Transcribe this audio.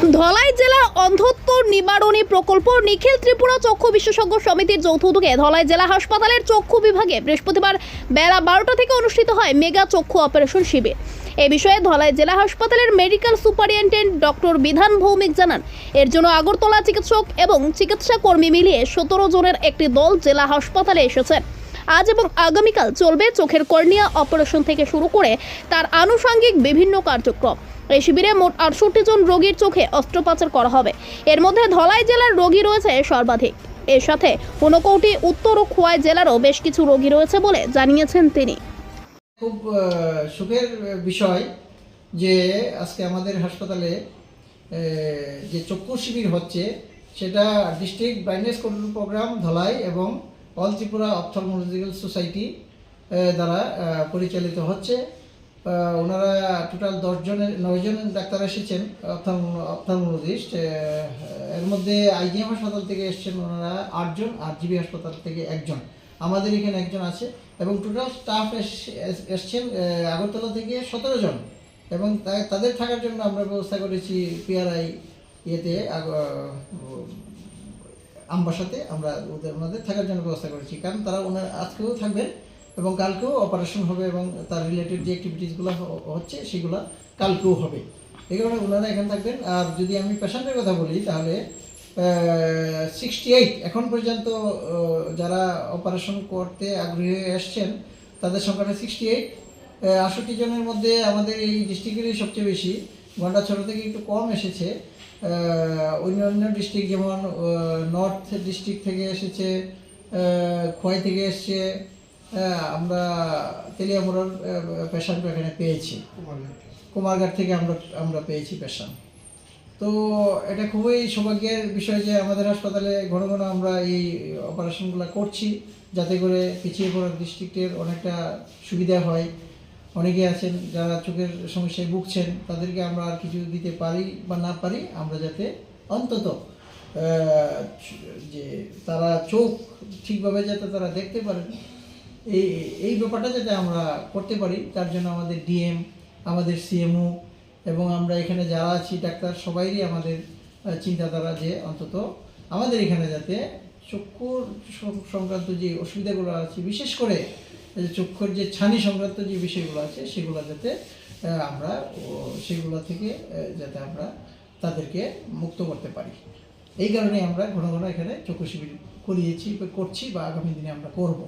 ধলাই জেলা অন্ধত্ব নিবারণী প্রকল্প নিখিল ত্রিপুরা চক্ষু বিশেষজ্ঞ সমিতির যৌথ উদ্যোগে ধলাই জেলা হাসপাতালের চক্ষু বিভাগে বৃহস্পতিবার বেলা বারোটা থেকে অনুষ্ঠিত হয় মেগা চক্ষু অপারেশন শিবির। এ বিষয়ে ধলাই জেলা হাসপাতালের মেডিকেল সুপারিনটেন্ডেন্ট ডক্টর বিধান ভৌমিক জানান, এর জন্য আগরতলা চিকিৎসক এবং চিকিৎসা কর্মী মিলিয়ে সতেরো জনের একটি দল জেলা হাসপাতালে এসেছেন। আজ এবং আগামীকাল চলবে চোখের কর্নিয়া অপারেশন থেকে শুরু করে তার আনুষঙ্গিক বিভিন্ন কার্যক্রম। এই শিবিরে মোট আটষট্টি জন রোগীর চোখে অস্ত্রোপচার করা হবে। এর মধ্যে ধলাই জেলার রোগী রয়েছে সর্বাধিক। এর সাথে ঊনকৌটি উত্তর ও খোয়াই জেলারও বেশ কিছু রোগী রয়েছে বলে জানিয়েছেন তিনি। খুব সুখের বিষয় যে আজকে আমাদের হাসপাতালে যে চক্ষু শিবির হচ্ছে, সেটা district blindness control program, Dhalai এবং অল ত্রিপুরা অপথলমোলজিক্যাল সোসাইটি দ্বারা পরিচালিত হচ্ছে। ওনারা টোটাল দশজনের নয়জন ডাক্তার এসেছেন অপথলমোলজিস্ট এর মধ্যে আইজিএম হাসপাতাল থেকে এসেছেন ওনারা আটজন আর জিবি হাসপাতাল থেকে একজন। আমাদের এখানে একজন আছে এবং টোটাল স্টাফ এসছেন আগরতলা থেকে সতেরো জন। এবং তাদের থাকার জন্য আমরা ব্যবস্থা করেছি পিআরআই ইয়েতে আমবাসাতে আমরা ওদের ওনাদের থাকার জন্য ব্যবস্থা করেছি। কারণ তারা ওনার, আজকেও থাকবেন। এবং কালকেও অপারেশন হবে এবং তার রিলেটেড যে অ্যাক্টিভিটিসগুলো হচ্ছে সেগুলো কালকেও হবে। এই কারণে ওনারা এখানে থাকবেন। আর যদি আমি পেশেন্টের কথা বলি, তাহলে সিক্সটি এইট এখন পর্যন্ত যারা অপারেশন করতে আগ্রহী হয়ে এসছেন, তাদের সংখ্যাটা সিক্সটি এইট আষট্টি জনের মধ্যে আমাদের এই ডিস্ট্রিক্টেরই সবচেয়ে বেশি। গন্ডাছড়া থেকে একটু কম এসেছে। অন্য অন্যান্য ডিস্ট্রিক্ট যেমন নর্থ ডিস্ট্রিক্ট থেকে এসেছে খোয়াই থেকে এসছে আমরা তেলিয়ামুড়ার পেশেন্ট এখানে পেয়েছি। কুমারঘাট। থেকে আমরা আমরা পেয়েছি পেশেন্ট তো এটা খুবই সৌভাগ্যের বিষয় যে আমাদের হাসপাতালে ঘন ঘন আমরা এই অপারেশনগুলো করছি যাতে করে পিছিয়ে পড়া ডিস্ট্রিক্টের অনেকটা সুবিধা হয়। অনেকে আছেন যারা চোখের সমস্যায় ভুগছেন তাদেরকে আমরা আর কিছু দিতে পারি বা না পারি আমরা যাতে অন্তত যে তারা চোখ ঠিকভাবে যাতে তারা দেখতে পারেন এই এই ব্যাপারটা যাতে আমরা করতে পারি, তার জন্য আমাদের ডিএম, আমাদের সিএমও এবং আমরা এখানে যারা আছি, ডাক্তার সবাইরই আমাদের চিন্তাধারা যে অন্তত আমাদের এখানে যাতে চক্ষুর সংক্রান্ত যে অসুবিধাগুলো আছে, বিশেষ করে চক্ষুর যে ছানি সংক্রান্ত যে বিষয়গুলো আছে, সেগুলো যাতে আমরা সেগুলো থেকে যাতে আমরা তাদেরকে মুক্ত করতে পারি। এই কারণে আমরা ঘন ঘন এখানে চক্ষু শিবির করিয়েছি করছি বা আগামী দিনে আমরা করব।